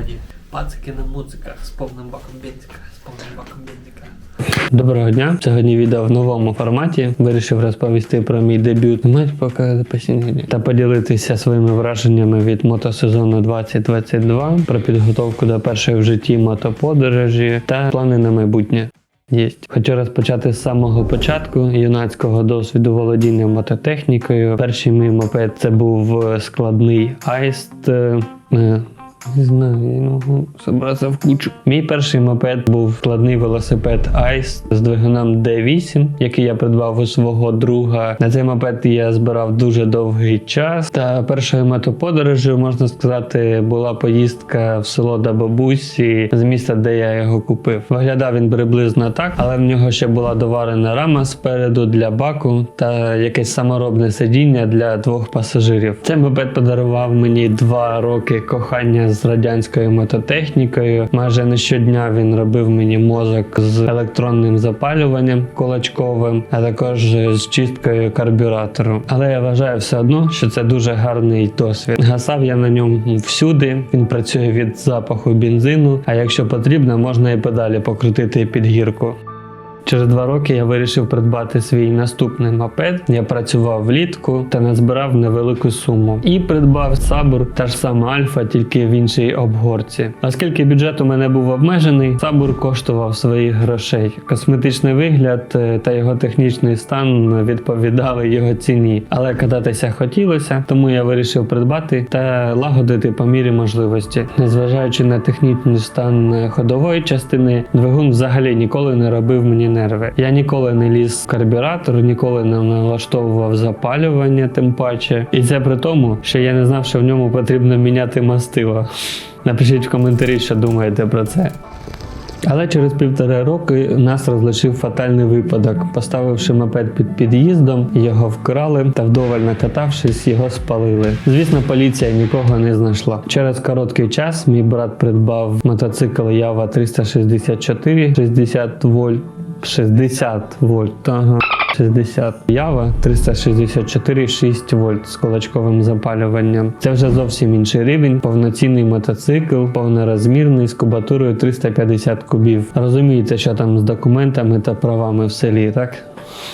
сьогодні. Пацики на музиках з повним баком бензика, з повним баком бензика. Доброго дня. Сьогодні відео в новому форматі. Вирішив розповісти про мій дебют поки та поділитися своїми враженнями від мотосезону 2022 про підготовку до першої в житті мотоподорожі та плани на майбутнє. Єсть. Хочу розпочати з самого початку юнацького досвіду володіння мототехнікою. Перший мій мопед це був е, складний Аїст. Не знаю, я не в кучу. Мій перший мопед був складний велосипед Ice з двигуном D8, який я придбав у свого друга. На цей мопед я збирав дуже довгий час. Та першою мотоподорожю, можна сказати, була поїздка в село до бабусі з міста, де я його купив. Виглядав він приблизно так, але в нього ще була доварена рама спереду для баку та якесь саморобне сидіння для двох пасажирів. Цей мопед подарував мені два роки кохання з радянською мототехнікою. Майже не щодня він робив мені мозок з електронним запалюванням кулачковим, а також з чисткою карбюратору. Але я вважаю все одно, що це дуже гарний досвід. Гасав я на ньому всюди. Він працює від запаху бензину. А якщо потрібно, можна і педалі покрутити під гірку. Через два роки я вирішив придбати свій наступний мопед. Я працював влітку та назбирав невелику суму. І придбав Сабур, та ж сама Альфа, тільки в іншій обгорці. Оскільки бюджет у мене був обмежений, Сабур коштував своїх грошей. Косметичний вигляд е, та його технічний стан відповідали його ціні. Але кататися хотілося, тому я вирішив придбати та лагодити по мірі можливості. Незважаючи на технічний стан е, ходової частини, двигун взагалі ніколи не робив мені нерви. Я ніколи не ліз в карбюратор, ніколи не налаштовував запалювання, тим паче. І це при тому, що я не знав, що в ньому потрібно міняти мастило. Напишіть в коментарі, що думаєте про це. Але через півтора роки нас розлишив фатальний випадок. Поставивши мопед під під'їздом, його вкрали та вдоволь накатавшись, його спалили. Звісно, поліція нікого не знайшла. Через короткий час мій брат придбав мотоцикл Ява 364 60 вольт. 60 вольт, ага. 60 Ява 364 6 вольт з кулачковим запалюванням. Це вже зовсім інший рівень, повноцінний мотоцикл, повнорозмірний з кубатурою 350 кубів. Розумієте, що там з документами та правами в селі, так?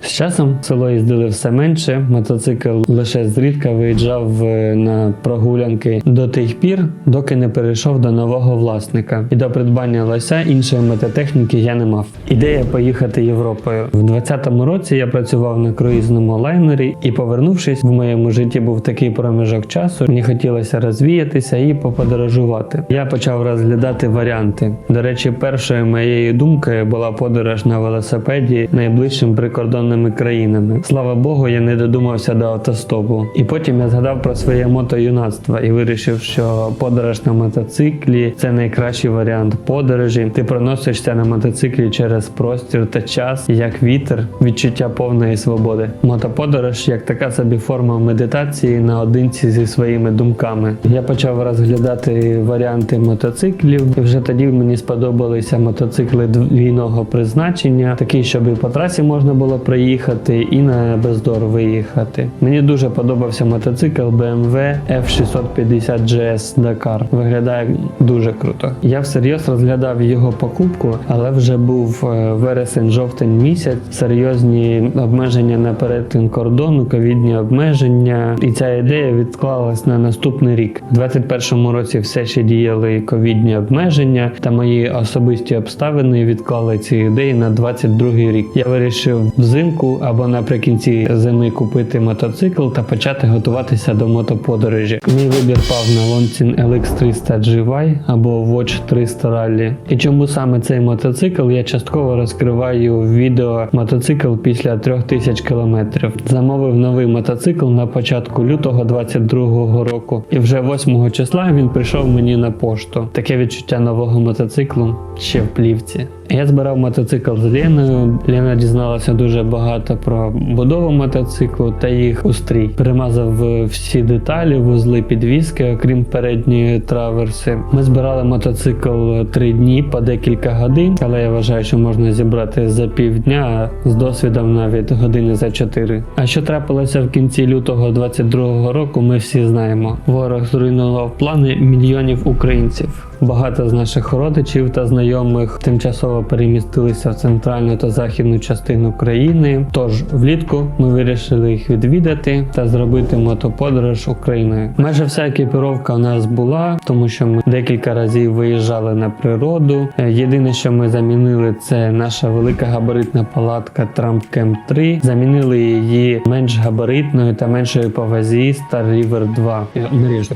З часом село їздили все менше, мотоцикл лише зрідка виїжджав е, на прогулянки до тих пір, доки не перейшов до нового власника. І до придбання лося іншої мототехніки я не мав. Ідея поїхати Європою. В 20-му році я працював на круїзному лайнері і, повернувшись, в моєму житті був такий проміжок часу. Мені хотілося розвіятися і поподорожувати. Я почав розглядати варіанти. До речі, першою моєю думкою була подорож на велосипеді найближчим прикордонними країнами. Слава Богу, я не додумався до автостопу. І потім я згадав про своє мотоюнацтво і вирішив, що подорож на мотоциклі це найкращий варіант подорожі. Ти проносишся на мотоциклі через простір та час, як вітер, відчуття повної свободи. Мотоподорож як така собі форма медитації наодинці зі своїми думками. Я почав розглядати варіанти мотоциклів, і вже тоді мені сподобалися мотоцикли двійного призначення, такі, щоб і по трасі можна було проїхати, і на бездор виїхати. Мені дуже подобався мотоцикл BMW F650 GS Dakar. Виглядає дуже круто. Я всерйоз розглядав його покупку, але вже був е, вересень-жовтень місяць, серйозні обмеження на перетин кордону, ковідні обмеження, і ця ідея відклалась на наступний рік. У 21-му році все ще діяли ковідні обмеження, та мої особисті обставини відклали ці ідеї на 22-й рік. Я вирішив взимку або наприкінці зими купити мотоцикл та почати готуватися до мотоподорожі. Мій вибір пав на Lonsin LX300 GY або Watch 300 Rally. І чому саме цей мотоцикл я частково розкриваю в відео мотоцикл після 3000 кілометрів. Замовив новий мотоцикл на початку лютого 22 року, і вже 8 числа він прийшов мені на пошту. Таке відчуття нового мотоциклу ще в плівці. Я збирав мотоцикл з Леною. Лена дізналася дуже багато про будову мотоциклу та їх устрій. Перемазав всі деталі, вузли підвіски, окрім передньої траверси. Ми збирали мотоцикл три дні по декілька годин, але я вважаю, що можна зібрати за півдня, з досвідом навіть години за чотири. А що трапилося в кінці лютого 22-го року, ми всі знаємо. Ворог зруйнував плани мільйонів українців. Багато з наших родичів та знайомих тимчасово перемістилися в центральну та західну частину країни. Тож влітку ми вирішили їх відвідати та зробити мотоподорож Україною. Майже вся екіпіровка у нас була, тому що ми декілька разів виїжджали на природу. Е, Єдине, що ми замінили, це наша велика габаритна палатка Trump Camp 3. Замінили її менш габаритною та меншою по вазі Star River 2. Я наріжу.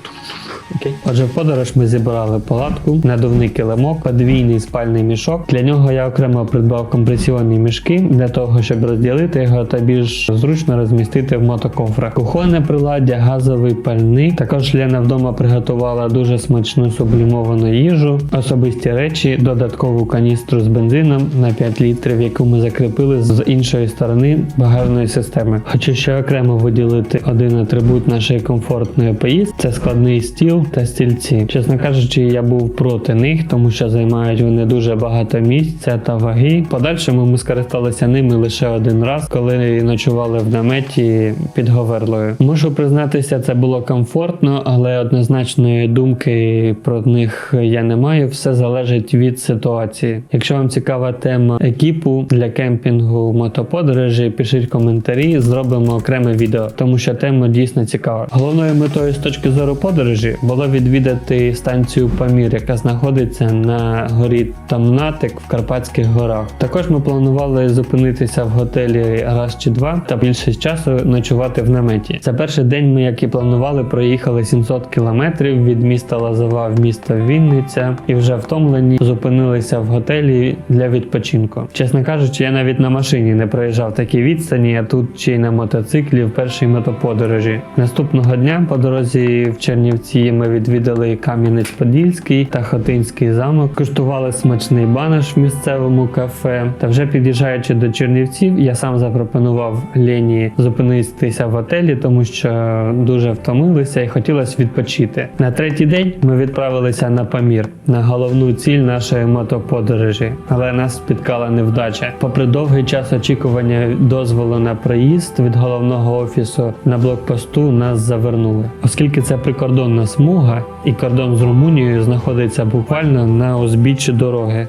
Окей. Отже, в подорож ми зібрали палатку, надувний килимок, подвійний спальний мішок. Для нього я окремо придбав компресіонні мішки для того, щоб розділити його та більш зручно розмістити в мотокофрах. Кухонне приладдя, газовий пальник. Також Лена вдома приготувала дуже смачну сублімовану їжу, особисті речі, додаткову каністру з бензином на 5 літрів, яку ми закріпили з іншої сторони багажної системи. Хочу ще окремо виділити один атрибут нашої комфортної поїздки це складний стіл та стільці. Чесно кажучи, я був проти них, тому що займають вони дуже багато місця та ваги. Подальшому ми скористалися ними лише один раз, коли ночували в наметі під Говерлою. Мушу признатися, це було комфортно, але однозначної думки про них я не маю. Все залежить від ситуації. Якщо вам цікава тема екіпу для кемпінгу мотоподорожі, пишіть коментарі, зробимо окреме відео, тому що тема дійсно цікава. Головною метою з точки зору подорожі було відвідати станцію Памір, яка знаходиться на горі Тамнатик в Карпатських горах. Також ми планували зупинитися в готелі раз чи два та більшість часу ночувати в наметі. За перший день ми, як і планували, проїхали 700 кілометрів від міста Лазова в місто Вінниця і вже втомлені зупинилися в готелі для відпочинку. Чесно кажучи, я навіть на машині не проїжджав такі відстані, а тут чи й на мотоциклі в першій мотоподорожі. Наступного дня по дорозі в Чернівці ми відвідали Кам'янець-Подільський та Хотинський замок, куштували смачний банаш в місцевому кафе. Та вже під'їжджаючи до Чернівців, я сам запропонував Лені зупинитися в готелі, тому що дуже втомилися і хотілося відпочити. На третій день ми відправилися на Памір на головну ціль нашої мотоподорожі, але нас спіткала невдача. Попри довгий час очікування дозволу на проїзд від головного офісу на блокпосту нас завернули, оскільки це прикордонна смуга і кордон з Румунією знаходиться буквально на узбіччі дороги.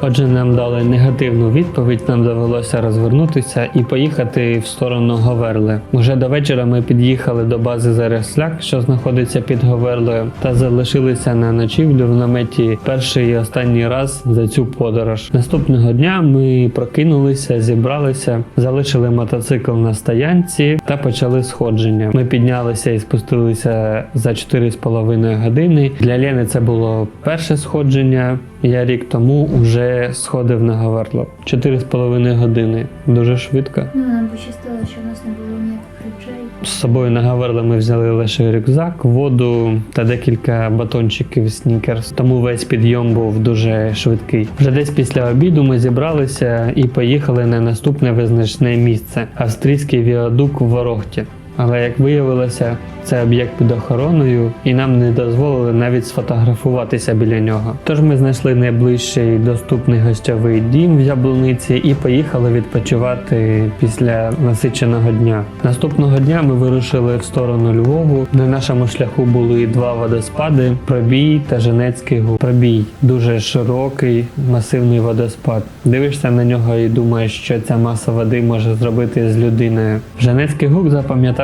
Отже, нам дали негативну відповідь, нам довелося розвернутися і поїхати в сторону Говерли. Уже до вечора ми під'їхали до бази Заресляк, що знаходиться під Говерлою, та залишилися на ночівлю в наметі перший і останній раз за цю подорож. Наступного дня ми прокинулися, зібралися, залишили мотоцикл на стоянці та почали сходження. Ми піднялися і спустилися за 4,5 години. Для Лени це було перше сходження. Я рік тому вже сходив на Гаверло. 4,5 години. Дуже швидко. Ну, нам пощастило, що в нас не було ніяких речей. З собою на Гаверло ми взяли лише рюкзак, воду та декілька батончиків снікерс. Тому весь підйом був дуже швидкий. Вже десь після обіду ми зібралися і поїхали на наступне визначне місце австрійський віадук в Ворохті. Але як виявилося, це об'єкт під охороною, і нам не дозволили навіть сфотографуватися біля нього. Тож ми знайшли найближчий доступний гостьовий дім в Яблуниці і поїхали відпочивати після насиченого дня. Наступного дня ми вирушили в сторону Львову. На нашому шляху були два водоспади: Пробій та Женецький гук. Пробій дуже широкий, масивний водоспад. Дивишся на нього і думаєш, що ця маса води може зробити з людиною. Женецький гук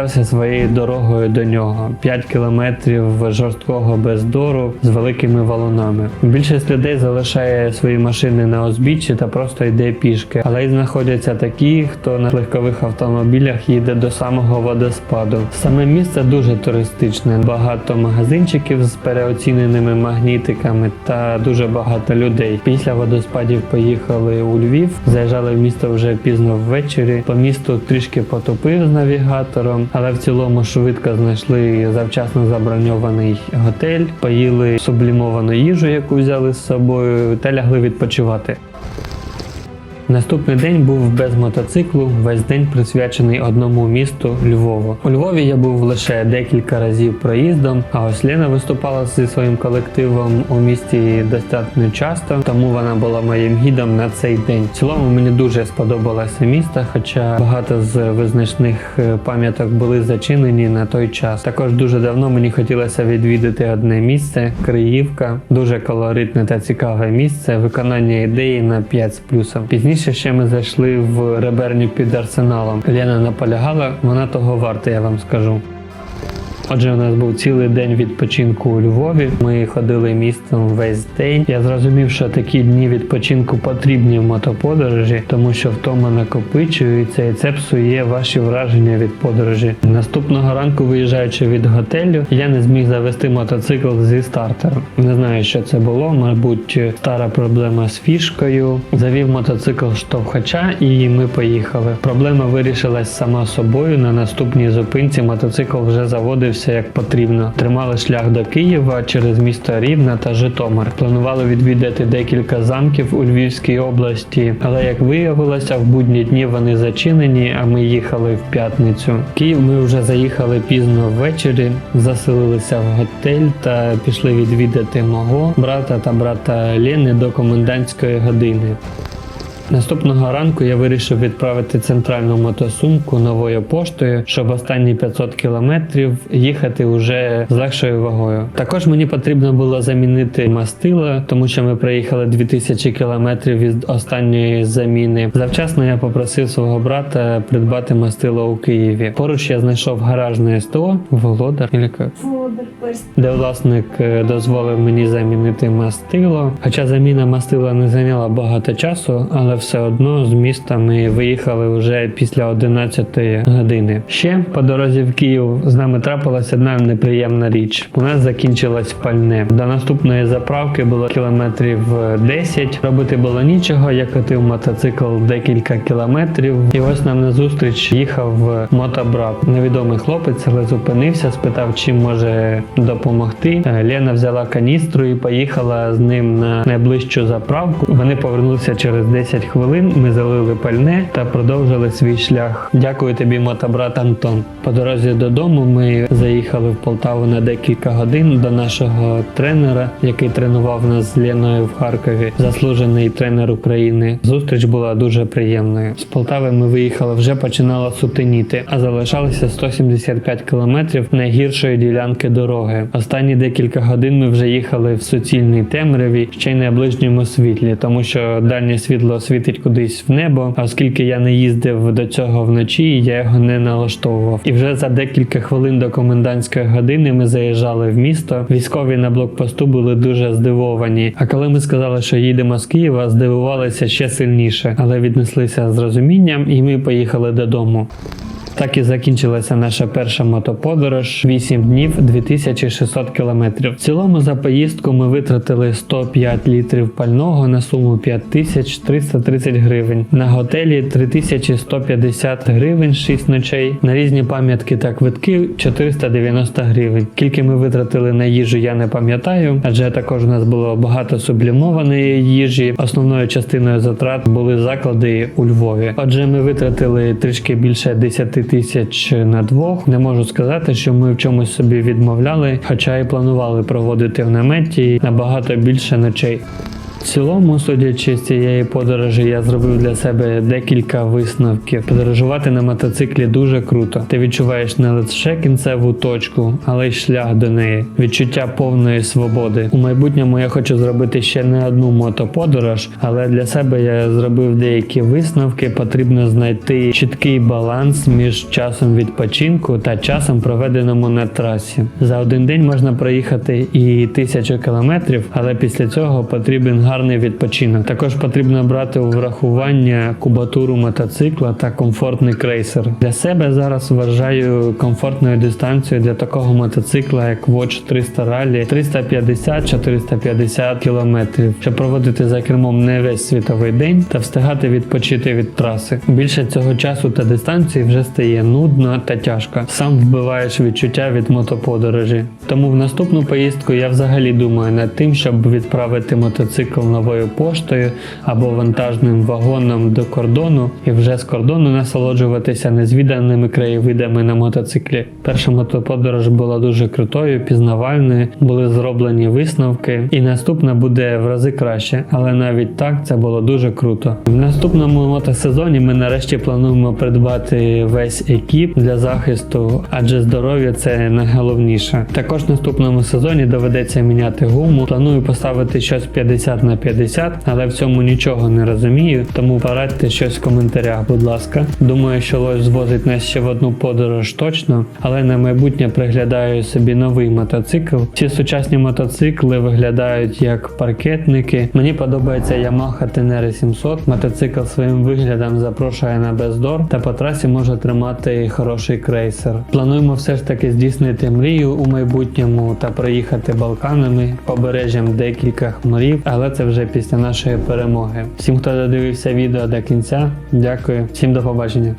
запам'ятався своєю дорогою до нього: 5 кілометрів жорсткого бездору з великими валунами. Більшість людей залишає свої машини на узбіччі та просто йде пішки, але й знаходяться такі, хто на легкових автомобілях їде до самого водоспаду. Саме місце дуже туристичне, багато магазинчиків з переоціненими магнітиками та дуже багато людей. Після водоспадів поїхали у Львів, заїжджали в місто вже пізно ввечері. По місту трішки потопив з навігатором, але в цілому швидко знайшли завчасно заброньований готель, поїли сублімовану їжу, яку взяли з собою, та лягли відпочивати. Наступний день був без мотоциклу, весь день присвячений одному місту Львову. У Львові я був лише декілька разів проїздом, а ось Лена виступала зі своїм колективом у місті достатньо часто, тому вона була моїм гідом на цей день. В цілому мені дуже сподобалося місто, хоча багато з визначних е, пам'яток були зачинені на той час. Також дуже давно мені хотілося відвідати одне місце Криївка, дуже колоритне та цікаве місце. Виконання ідеї на 5 з плюсом. Пізніше ще ми зайшли в реберню під арсеналом. Лена наполягала, вона того варта, я вам скажу. Отже, у нас був цілий день відпочинку у Львові. Ми ходили містом весь день. Я зрозумів, що такі дні відпочинку потрібні в мотоподорожі, тому що втома накопичується і це псує ваші враження від подорожі. Наступного ранку, виїжджаючи від готелю, я не зміг завести мотоцикл зі стартером. Не знаю, що це було. Мабуть, стара проблема з фішкою. Завів мотоцикл штовхача, і ми поїхали. Проблема вирішилась сама собою. На наступній зупинці мотоцикл вже заводився як потрібно. Тримали шлях до Києва через місто Рівне та Житомир. Планували відвідати декілька замків у Львівській області, але як виявилося, в будні дні вони зачинені, а ми їхали в п'ятницю. Київ ми вже заїхали пізно ввечері, заселилися в готель та пішли відвідати мого брата та брата Лени до комендантської години. Наступного ранку я вирішив відправити центральну мотосумку новою поштою, щоб останні 500 кілометрів їхати уже з легшою вагою. Також мені потрібно було замінити мастила, тому що ми проїхали 2000 кілометрів від останньої заміни. Завчасно я попросив свого брата придбати мастило у Києві. Поруч я знайшов гаражне СТО Володар як? Володар де власник е, дозволив мені замінити мастило. Хоча заміна мастила не зайняла багато часу, але все одно з міста ми виїхали вже після 11 години. Ще по дорозі в Київ з нами трапилася одна неприємна річ. У нас закінчилось пальне. До наступної заправки було кілометрів е, 10. Робити було нічого. Я катив мотоцикл декілька кілометрів, і ось нам назустріч їхав е, мотобрат. Невідомий хлопець, але зупинився, спитав, чим може допомогти. Е, Лена взяла каністру і поїхала з ним на найближчу заправку. Вони повернулися через 10 хвилин. Ми залили пальне та продовжили свій шлях. Дякую тобі, мотобрат Антон. По дорозі додому ми заїхали в Полтаву на декілька годин до нашого тренера, який тренував нас з Леною в Харкові, заслужений тренер України. Зустріч була дуже приємною. З Полтави ми виїхали, вже починало сутеніти, а залишалося 175 кілометрів найгіршої ділянки дороги. Останні декілька годин ми вже їхали в суцільній темряві, ще й на ближньому світлі, тому що дальнє світло світить кудись в небо. А оскільки я не їздив до цього вночі, я його не налаштовував. І вже за декілька хвилин до комендантської години ми заїжджали в місто. Військові на блокпосту були дуже здивовані. А коли ми сказали, що їдемо з Києва, здивувалися ще сильніше, але віднеслися з розумінням, і ми поїхали додому. Так і закінчилася наша перша мотоподорож 8 днів 2600 кілометрів. В цілому за поїздку ми витратили 105 літрів пального на суму 5330 гривень. На готелі 3150 гривень 6 ночей. На різні пам'ятки та квитки 490 гривень. Скільки ми витратили на їжу, я не пам'ятаю, адже також у нас було багато сублімованої їжі. Основною частиною затрат були заклади у Львові. Отже, ми витратили трішки більше 10 тисяч на двох. Не можу сказати, що ми в чомусь собі відмовляли, хоча і планували проводити в наметі набагато більше ночей. Цілому, судячи з цієї подорожі, я зробив для себе декілька висновків. Подорожувати на мотоциклі дуже круто. Ти відчуваєш не лише кінцеву точку, але й шлях до неї. Відчуття повної свободи. У майбутньому я хочу зробити ще не одну мотоподорож, але для себе я зробив деякі висновки. Потрібно знайти чіткий баланс між часом відпочинку та часом, проведеному на трасі. За один день можна проїхати і тисячу кілометрів, але після цього потрібен гарний відпочинок. Також потрібно брати у врахування кубатуру мотоцикла та комфортний крейсер. Для себе зараз вважаю комфортною дистанцією для такого мотоцикла, як Watch 300 Rally 350-450 км, щоб проводити за кермом не весь світовий день та встигати відпочити від траси. Більше цього часу та дистанції вже стає нудно та тяжко. Сам вбиваєш відчуття від мотоподорожі. Тому в наступну поїздку я взагалі думаю над тим, щоб відправити мотоцикл новою поштою або вантажним вагоном до кордону і вже з кордону насолоджуватися незвіданими краєвидами на мотоциклі. Перша мотоподорож була дуже крутою, пізнавальною, були зроблені висновки, і наступна буде в рази краще, але навіть так це було дуже круто. В наступному мотосезоні ми нарешті плануємо придбати весь екіп для захисту, адже здоров'я це найголовніше. Також в наступному сезоні доведеться міняти гуму. Планую поставити щось 50 на 50, але в цьому нічого не розумію, тому порадьте щось в коментарях, будь ласка. Думаю, що лось звозить нас ще в одну подорож точно, але на майбутнє приглядаю собі новий мотоцикл. Ці сучасні мотоцикли виглядають як паркетники. Мені подобається Yamaha Tenere 700. Мотоцикл своїм виглядом запрошує на бездор та по трасі може тримати хороший крейсер. Плануємо все ж таки здійснити мрію у майбутньому та проїхати Балканами, побережжям декілька морів, але це вже після нашої перемоги. Всім, хто додивився відео до кінця, дякую, всім до побачення.